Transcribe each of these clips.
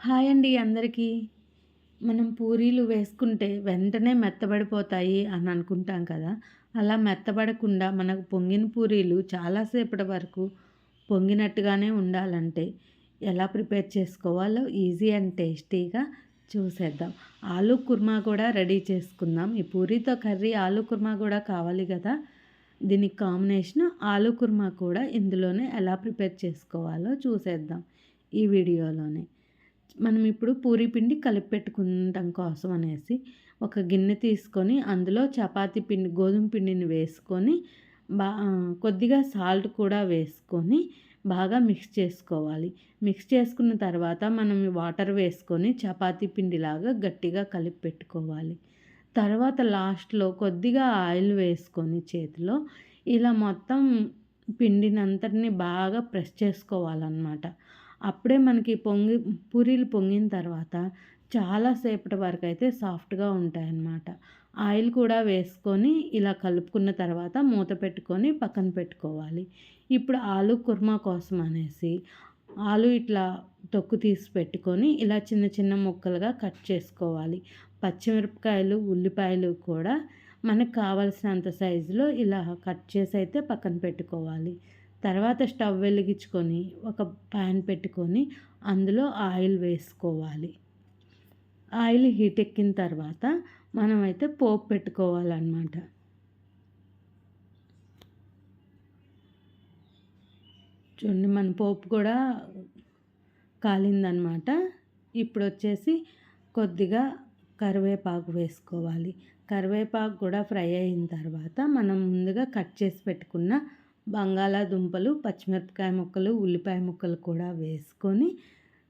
Hi అండి అందరికీ. మనం పూరీలు వేసుకుంటే వెంటనే మెత్తబడిపోతాయి అని అనుకుంటాం కదా. అలా మెత్తబడకుండా మనకు పొంగిన పూరీలు చాలాసేపటి వరకు పొంగినట్టుగానే ఉండాలంటే ఎలా ప్రిపేర్ చేసుకోవాలో ఈజీ అండ్ టేస్టీగా చూసేద్దాం. ఆలూ కుర్మా కూడా రెడీ చేసుకుందాం. ఈ పూరీతో కర్రీ ఆలూ కుర్మా కూడా కావాలి కదా. దీనికి కాంబినేషన్ ఆలూ కుర్మా కూడా ఇందులోనే ఎలా ప్రిపేర్ చేసుకోవాలో చూసేద్దాం ఈ వీడియోలోనే. మనం ఇప్పుడు పూరి పిండి కలిపి పెట్టుకుంటాం కోసం అనేసి ఒక గిన్నె తీసుకొని అందులో చపాతీ పిండి గోధుమ పిండిని వేసుకొని బా కొద్దిగా సాల్ట్ కూడా వేసుకొని బాగా మిక్స్ చేసుకోవాలి. మిక్స్ చేసుకున్న తర్వాత మనం వాటర్ వేసుకొని చపాతీ పిండిలాగా గట్టిగా కలిపి పెట్టుకోవాలి తర్వాత లాస్ట్లో కొద్దిగా ఆయిల్ వేసుకొని చేతిలో ఇలా మొత్తం పిండినంతటిని బాగా ప్రెస్ చేసుకోవాలన్నమాట. అప్పుడే మనకి పొంగి పూరీలు పొంగిన తర్వాత చాలాసేపటి వరకు అయితే సాఫ్ట్గా ఉంటాయన్నమాట. ఆయిల్ కూడా వేసుకొని ఇలా కలుపుకున్న తర్వాత మూత పెట్టుకొని పక్కన పెట్టుకోవాలి. ఇప్పుడు ఆలు కుర్మా కోసం అనేసి ఆలు ఇట్లా తొక్కు తీసి పెట్టుకొని ఇలా చిన్న చిన్న ముక్కలుగా కట్ చేసుకోవాలి. పచ్చిమిరపకాయలు ఉల్లిపాయలు కూడా మనకు కావలసినంత సైజులో ఇలా కట్ చేసి అయితే పక్కన పెట్టుకోవాలి. తర్వాత స్టవ్ వెలిగించుకొని ఒక ప్యాన్ పెట్టుకొని అందులో ఆయిల్ వేసుకోవాలి. ఆయిల్ హీట్ ఎక్కిన తర్వాత మనమైతే పోపు పెట్టుకోవాలన్నమాట. చూడండి మన పోపు కూడా కాలిందనమాట ఇప్పుడు వచ్చేసి కొద్దిగా కరివేపాకు వేసుకోవాలి. కరివేపాకు కూడా ఫ్రై అయిన తర్వాత మనం ముందుగా కట్ చేసి పెట్టుకున్న బంగాళాదుంపలు పచ్చిమిరపకాయ ముక్కలు ఉల్లిపాయ ముక్కలు కూడా వేసుకొని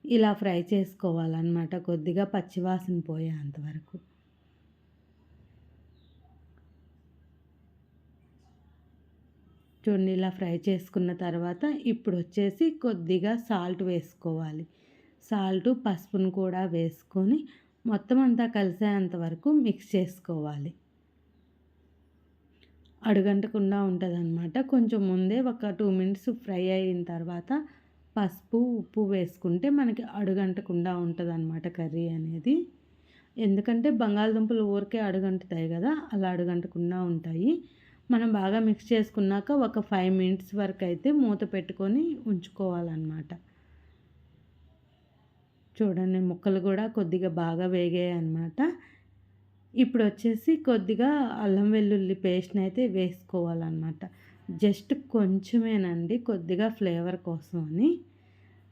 ఇలా ఫ్రై చేసుకోవాలన్నమాట. కొద్దిగా పచ్చివాసన పోయేంతవరకు చూడండి ఇలా ఫ్రై చేసుకున్న తర్వాత ఇప్పుడు వచ్చేసి కొద్దిగా సాల్ట్ వేసుకోవాలి. సాల్ట్ పసుపును కూడా వేసుకొని మొత్తం అంతా కలిసేంత వరకు మిక్స్ చేసుకోవాలి. అడుగంటకుండా ఉంటుంది అనమాట కొంచెం ముందే ఒక టూ మినిట్స్ ఫ్రై అయిన తర్వాత పసుపు ఉప్పు వేసుకుంటే మనకి అడుగంటకుండా ఉంటుంది అనమాట కర్రీ అనేది. ఎందుకంటే బంగాళదుంపలు ఊరికే అడుగంటుతాయి కదా అలా అడుగంటకుండా ఉంటాయి. మనం బాగా మిక్స్ చేసుకున్నాక ఒక ఫైవ్ మినిట్స్ వరకు అయితే మూత పెట్టుకొని ఉంచుకోవాలన్నమాట. చూడండి ముక్కలు కూడా కొద్దిగా బాగా వేగాయి అన్నమాట ఇప్పుడు వచ్చేసి కొద్దిగా అల్లం వెల్లుల్లి పేస్ట్ని అయితే వేసుకోవాలన్నమాట. జస్ట్ కొంచెమేనండి కొద్దిగా ఫ్లేవర్ కోసం అని.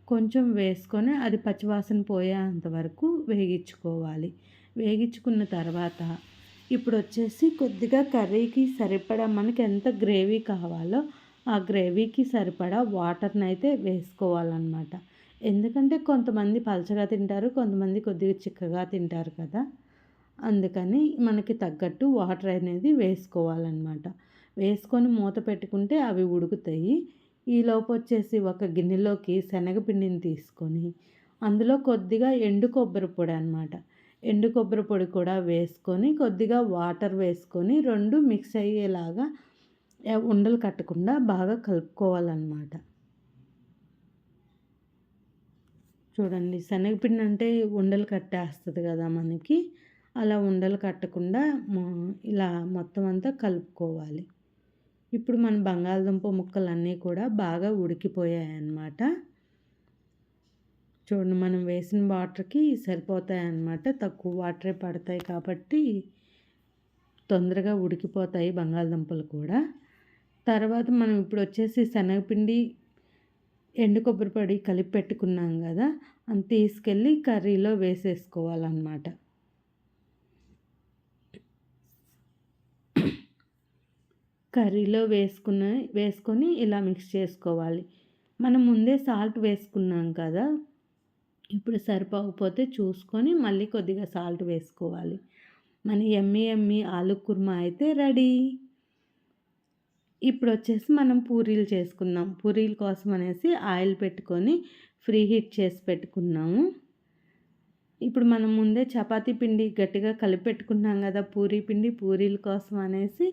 కొంచెం వేసుకొని అది పచ్చివాసన పోయేంత వరకు వేగించుకోవాలి. వేగించుకున్న తర్వాత ఇప్పుడు వచ్చేసి కొద్దిగా కర్రీకి సరిపడా మనకి ఎంత గ్రేవీ కావాలో ఆ గ్రేవీకి సరిపడా వాటర్ని అయితే వేసుకోవాలన్నమాట. ఎందుకంటే కొంతమంది పలచగా తింటారు కొంతమంది కొద్దిగా చిక్కగా తింటారు కదా. అందుకని మనకి తగ్గట్టు వాటర్ అనేది వేసుకోవాలన్నమాట. వేసుకొని మూత పెట్టుకుంటే అవి ఉడుకుతాయి. ఈలోపు వచ్చేసి ఒక గిన్నెలోకి శనగపిండిని తీసుకొని అందులో కొద్దిగా ఎండు కొబ్బరి పొడి అనమాట ఎండు కొబ్బరి పొడి కూడా వేసుకొని కొద్దిగా వాటర్ వేసుకొని రెండు మిక్స్ అయ్యేలాగా ఉండలు కట్టకుండా బాగా కలుపుకోవాలన్నమాట. చూడండి శనగపిండి అంటే ఉండలు కట్టేస్తుంది కదా మనకి. అలా ఉండలు కట్టకుండా ఇలా మొత్తం అంతా కలుపుకోవాలి. ఇప్పుడు మన బంగాళదుంప ముక్కలన్నీ కూడా బాగా ఉడికిపోయాయి అన్నమాట చూడండి మనం వేసిన వాటర్కి సరిపోతాయి అన్నమాట తక్కువ వాటరే పడతాయి కాబట్టి తొందరగా ఉడికిపోతాయి బంగాళదుంపలు కూడా. తర్వాత మనం ఇప్పుడు వచ్చేసి శనగపిండి ఎండు కొబ్బరి పొడి కలిపి పెట్టుకున్నాం కదా అని తీసుకెళ్ళి కర్రీలో వేసేసుకోవాలన్నమాట. కర్రీలో వేసుకున్న వేసుకొని ఇలా మిక్స్ చేసుకోవాలి. మనం ముందే సాల్ట్ వేసుకున్నాం కదా ఇప్పుడు సరిపోకపోతే చూసుకొని మళ్ళీ కొద్దిగా సాల్ట్ వేసుకోవాలి. మన ఎమ్మి ఎమ్మి ఆలు కుర్మా అయితే రెడీ. ఇప్పుడు వచ్చేసి మనం పూరీలు చేసుకుందాం. పూరీల కోసం అనేసి ఆయిల్ పెట్టుకొని ఫ్రీ హీట్ చేసి పెట్టుకున్నాము. ఇప్పుడు మనం ముందే చపాతీ పిండి గట్టిగా కలిపి పెట్టుకున్నాం కదా పూరీ పిండి పూరీల కోసం అనేసి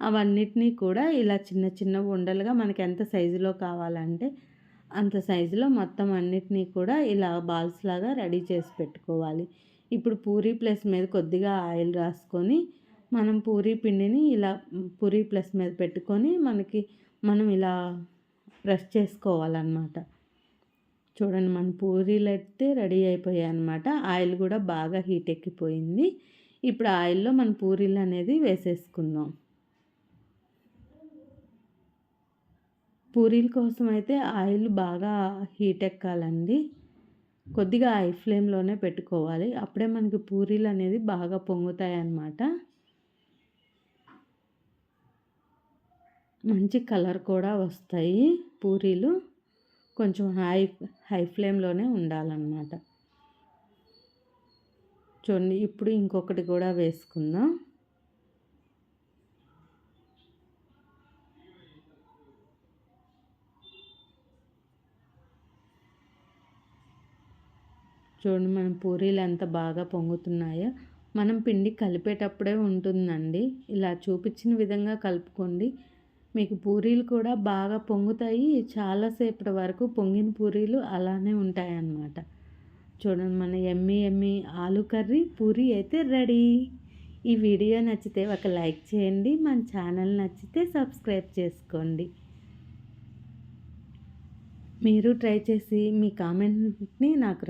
అవన్నిటినీ కూడా ఇలా చిన్న చిన్న ఉండలుగా మనకి ఎంత సైజులో కావాలంటే అంత సైజులో మొత్తం అన్నిటినీ కూడా ఇలా బాల్స్ లాగా రెడీ చేసి పెట్టుకోవాలి. ఇప్పుడు పూరీ ప్లస్ మీద కొద్దిగా ఆయిల్ రాసుకొని మనం పూరీ పిండిని ఇలా పూరీ ప్లస్ మీద పెట్టుకొని మనకి మనం ఇలా ప్రెస్ చేసుకోవాలన్నమాట. చూడండి మన పూరీలు అయితే రెడీ అయిపోయాయి అనమాట ఆయిల్ కూడా బాగా హీట్ ఎక్కిపోయింది. ఇప్పుడు ఆయిల్లో మన పూరీలు అనేది వేసేసుకుందాం. పూరీల కోసం అయితే ఆయిల్ బాగా హీట్ ఎక్కాలండి. కొద్దిగా హై ఫ్లేమ్లోనే పెట్టుకోవాలి. అప్పుడే మనకి పూరీలు అనేది బాగా పొంగుతాయి అన్నమాట మంచి కలర్ కూడా వస్తాయి పూరీలు. కొంచెం హై హై ఫ్లేమ్లోనే ఉండాలన్నమాట. చూడండి ఇప్పుడు ఇంకొకటి కూడా వేసుకుందాం. చూడండి మనం పూరీలు ఎంత బాగా పొంగుతున్నాయో. మనం పిండి కలిపేటప్పుడే ఉంటుందండి. ఇలా చూపించిన విధంగా కలుపుకోండి. మీకు పూరీలు కూడా బాగా పొంగుతాయి. చాలాసేపటి వరకు పొంగిన పూరీలు అలానే ఉంటాయన్నమాట. చూడండి మన ఎమ్మి ఎమ్మి ఆలు కర్రీ పూరి అయితే రెడీ. ఈ వీడియో నచ్చితే ఒక లైక్ చేయండి. మన ఛానల్ నచ్చితే సబ్స్క్రైబ్ చేసుకోండి. మీరు ట్రై చేసి మీ కామెంట్ని నాకు